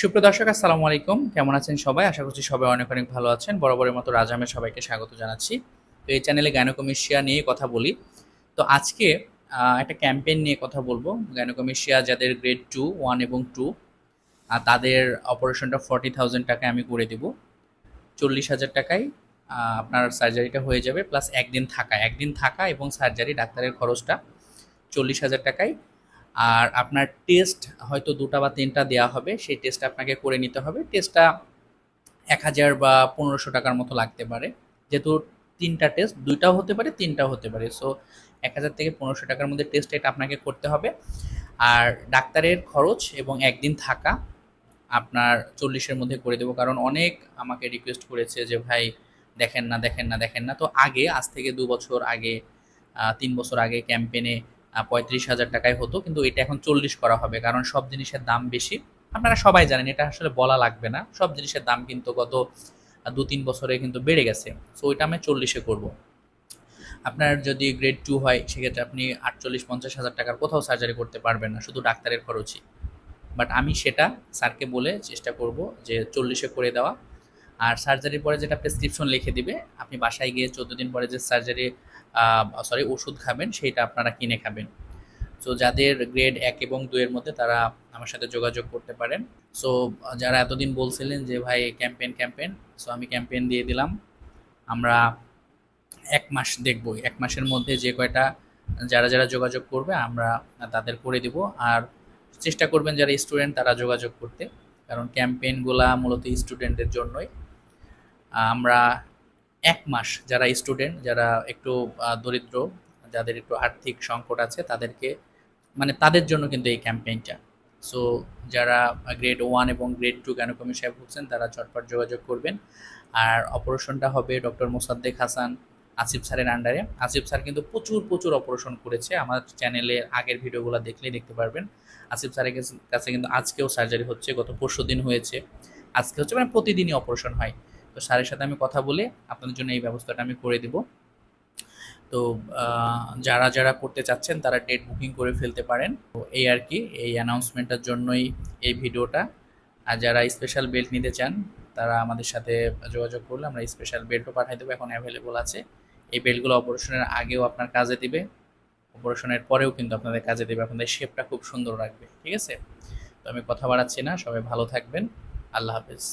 সুপ্রিয় দর্শক, আসসালামু আলাইকুম। কেমন আছেন সবাই? আশা করছি সবাই অনেক অনেক ভালো আছেন। বরাবরের মতো রাজামের সবাইকে স্বাগত জানাচ্ছি। তো এই চ্যানেলে গাইনোকমিশিয়া নিয়ে কথা বলি। তো আজকে একটা ক্যাম্পেইন নিয়ে কথা বলব। গাইনোকমিশিয়া যাদের গ্রেড টু ওয়ান এবং টু তাদের অপারেশনটা ফর্টি থাউজেন্ড টাকায় আমি করে দেব। চল্লিশ হাজার টাকায় আপনার সার্জারিটা হয়ে যাবে। প্লাস একদিন থাকা। একদিন থাকা এবং সার্জারি ডাক্তারের খরচটা চল্লিশ হাজার টাকায়। আর আপনার টেস্ট হয়তো দুটা বা তিনটা দেওয়া হবে, সেই টেস্ট আপনাকে করে নিতে হবে। টেস্টটা এক হাজার বা পনেরোশো টাকার মতো লাগতে পারে। যেহেতু তিনটা টেস্ট দুইটাও হতে পারে, তিনটাও হতে পারে। সো এক হাজার থেকে পনেরোশো টাকার মধ্যে টেস্ট এটা আপনাকে করতে হবে। আর ডাক্তারের খরচ এবং একদিন থাকা আপনার চল্লিশের মধ্যে করে দেবো। কারণ অনেক আমাকে রিকোয়েস্ট করেছে যে, ভাই, দেখেন না দেখেন না দেখেন না। তো আগে, আজ থেকে দু বছর আগে তিন বছর আগে ক্যাম্পেনে পঁয়ত্রিশ হাজার টাকায় হতো, কিন্তু এটা এখন চল্লিশ করা হবে, কারণ সব জিনিসের দাম বেশি। আপনারা সবাই জানেন, এটা আসলে বলা লাগবে না। সব জিনিসের দাম কিন্তু গত দু তিন বছরে কিন্তু বেড়ে গেছে। সো ওইটা আমি চল্লিশে করব। আপনার যদি গ্রেড টু হয়, সেক্ষেত্রে আপনি আটচল্লিশ, পঞ্চাশ হাজার টাকার কোথাও সার্জারি করতে পারবেন না, শুধু ডাক্তারের খরচই। বাট আমি সেটা স্যারকে বলে চেষ্টা করব যে চল্লিশে করে দেওয়া। আর সার্জারির পরে যেটা প্রেসক্রিপশন লিখে দিবে, আপনি বাসায় গিয়ে চোদ্দ দিন পরে যে সার্জারি সরি ওষুধ খাবেন সেইটা আপনারা কিনে খাবেন। সো যাদের গ্রেড এক এবং দুইয়ের মধ্যে তারা আমার সাথে যোগাযোগ করতে পারেন। সো যারা এতদিন বলছিলেন যে, ভাই ক্যাম্পেন ক্যাম্পেন সো আমি ক্যাম্পেইন দিয়ে দিলাম। আমরা এক মাস দেখব, এক মাসের মধ্যে যে কয়টা, যারা যারা যোগাযোগ করবে, আমরা তাদের করে দিব। আর চেষ্টা করবেন যারা স্টুডেন্ট তারা যোগাযোগ করতে। কারণ ক্যাম্পেইনগুলা মূলত স্টুডেন্টদের জন্যই। আমরা এক মাস যারা স্টুডেন্ট যারা একটু দরিদ্র, যাদের একটু আর্থিক সংকট আছে, তাদেরকে মানে তাদের জন্য কিন্তু এই ক্যাম্পেইনটা সো যারা গ্রেড ওয়ান এবং গ্রেড টু গ্যানোকমি সাহেব হচ্ছেন তারা চটপট যোগাযোগ করবেন। আর অপারেশনটা হবে ডক্টর মোসাদ্দেক হাসান, আসিফ স্যারের আন্ডারে আসিফ স্যার কিন্তু প্রচুর প্রচুর অপারেশন করেছে। আমার চ্যানেলের আগের ভিডিওগুলো দেখলেই দেখতে পারবেন। আসিফ স্যারের কাছে কিন্তু আজকেও সার্জারি হচ্ছে, গত পরশু দিন হয়েছে। আজকে হচ্ছে মানে প্রতিদিনই অপারেশন হয়। তো স্যারের সাথে আমি কথা বলে আপনাদের জন্য এই ব্যবস্থাটা আমি করে দিব। তো যারা যারা করতে চাচ্ছেন তারা ডেট বুকিং করে ফেলতে পারেন। তো এই আর কি, এই অ্যানাউন্সমেন্টটার জন্যই এই ভিডিওটা। আর যারা স্পেশাল বেল্ট নিতে চান, তারা আমাদের সাথে যোগাযোগ করলে আমরা স্পেশাল বেল্টও পাঠিয়ে দেবো, এখন অ্যাভেলেবল আছে। এই বেল্টগুলো অপারেশনের আগেও আপনার কাজে দিবে, অপারেশনের পরেও কিন্তু আপনাদের কাজে দেবে। আপনাদের শেপটা খুব সুন্দর রাখবে, ঠিক আছে? তো আমি কথা বাড়াচ্ছি না, সবাই ভালো থাকবেন। আল্লাহ হাফেজ।